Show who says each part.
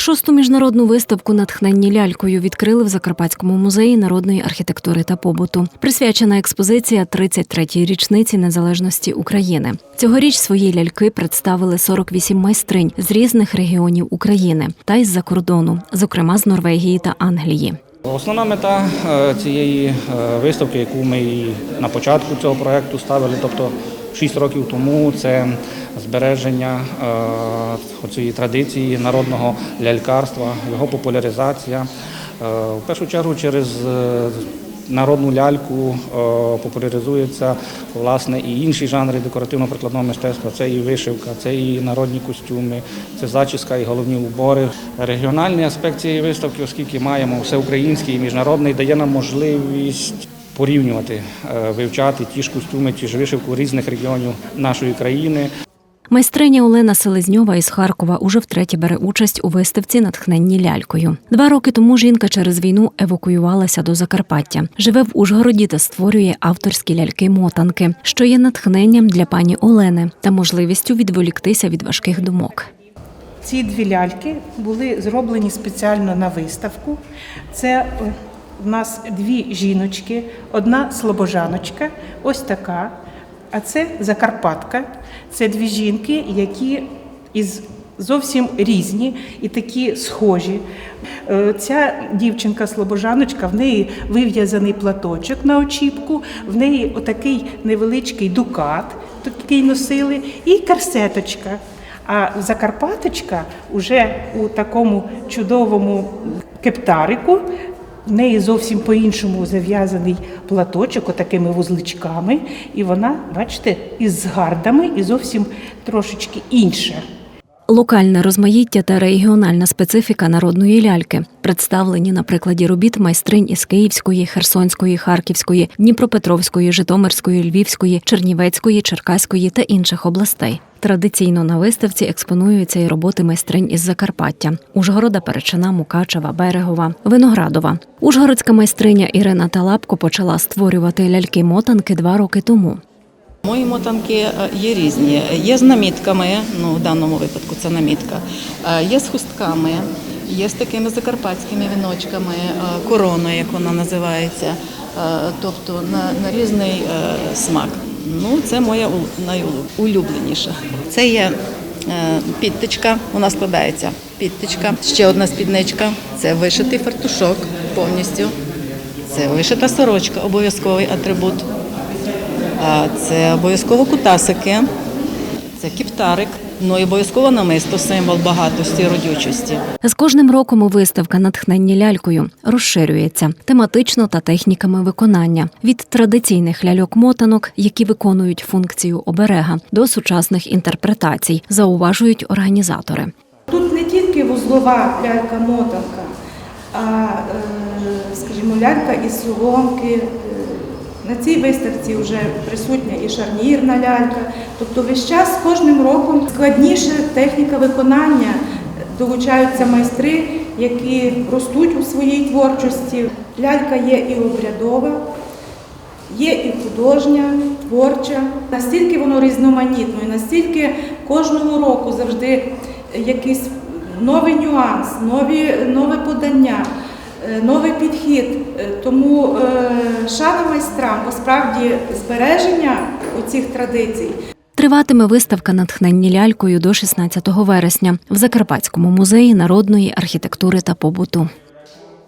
Speaker 1: Шосту міжнародну виставку натхненні лялькою відкрили в Закарпатському музеї народної архітектури та побуту. Присвячена експозиція 33-й річниці незалежності України. Цьогоріч свої ляльки представили 48 майстринь з різних регіонів України та із-за кордону, зокрема з Норвегії та Англії.
Speaker 2: Основна мета е, цієї е, виставки, яку ми на початку цього проєкту ставили, тобто 6 років тому, це збереження е, цієї традиції народного лялькарства, його популяризація. Е, В першу чергу через е, народну ляльку популяризуються власне і інші жанри декоративно-прикладного мистецтва. Це і вишивка, це і народні костюми, це зачіска і головні убори. Регіональний аспект цієї виставки, оскільки маємо всеукраїнський і міжнародний, дає нам можливість порівнювати, е, вивчати ті ж костюми, ті ж вишивку різних регіонів нашої країни.
Speaker 1: Майстриня Олена Селезньова із Харкова уже втретє бере участь у виставці натхненні лялькою. Два роки тому жінка через війну евакуювалася до Закарпаття. Живе в Ужгороді та створює авторські ляльки-мотанки, що є натхненням для пані Олени та можливістю відволіктися від важких думок.
Speaker 3: Ці дві ляльки були зроблені спеціально на виставку. Це в нас дві жіночки, одна слобожаночка, ось така. А це Закарпатка. Це дві жінки, які із зовсім різні і такі схожі. Е, Ця дівчинка слобожаночка, в неї вив'язаний платочок на очіпку, в неї отакий невеличкий дукат, такий носили, і корсеточка. А Закарпаточка вже у такому чудовому кептарику. В неї зовсім по-іншому зав'язаний платочок, отакими вузличками, і вона, бачите, із гардами і зовсім трошечки інша.
Speaker 1: Локальне розмаїття та регіональна специфіка народної ляльки представлені на прикладі робіт майстринь із Київської, Херсонської, Харківської, Дніпропетровської, Житомирської, Львівської, Чернівецької, Черкаської та інших областей. Традиційно на виставці експонуються і роботи майстринь із Закарпаття: Ужгорода, Перечина, Мукачева, Берегова, Виноградова. Ужгородська майстриня Ірина Талапко почала створювати ляльки-мотанки два роки тому.
Speaker 4: Мої мотанки е, є різні. Є з намітками, ну в даному випадку це намітка, е, є з хустками, є з такими закарпатськими віночками, е, корона, як вона називається, тобто на, на різний смак. Ну, це моя найулюбленіша. Це є підтичка, вона складається. Підтичка, ще одна спідничка, це вишитий фартушок повністю. Це вишита сорочка, обов'язковий атрибут. А, Це обов'язково кутасики, це кіптарик, ну і обов'язково намисто, символ багатості, родючості.
Speaker 1: З кожним роком виставка натхненні лялькою розширюється тематично та техніками виконання від традиційних ляльок-мотанок, які виконують функцію оберега, до сучасних інтерпретацій, зауважують організатори.
Speaker 5: Тут не тільки вузлова лялька-мотанка, а, е, скажімо, лялька із соломки. На цій виставці вже присутня і шарнірна лялька. Тобто весь час з кожним роком складніша техніка виконання. Долучаються майстри, які ростуть у своїй творчості. Лялька є і обрядова, Є і художня, творча. Настільки воно різноманітно, і настільки кожного року завжди якийсь новий нюанс, нові, нове подання, новий підхід. Е, Тому е, шана майстрам, бо справді збереження цих традицій
Speaker 1: Триватиме виставка натхненні лялькою до 16 вересня в Закарпатському музеї народної архітектури та побуту.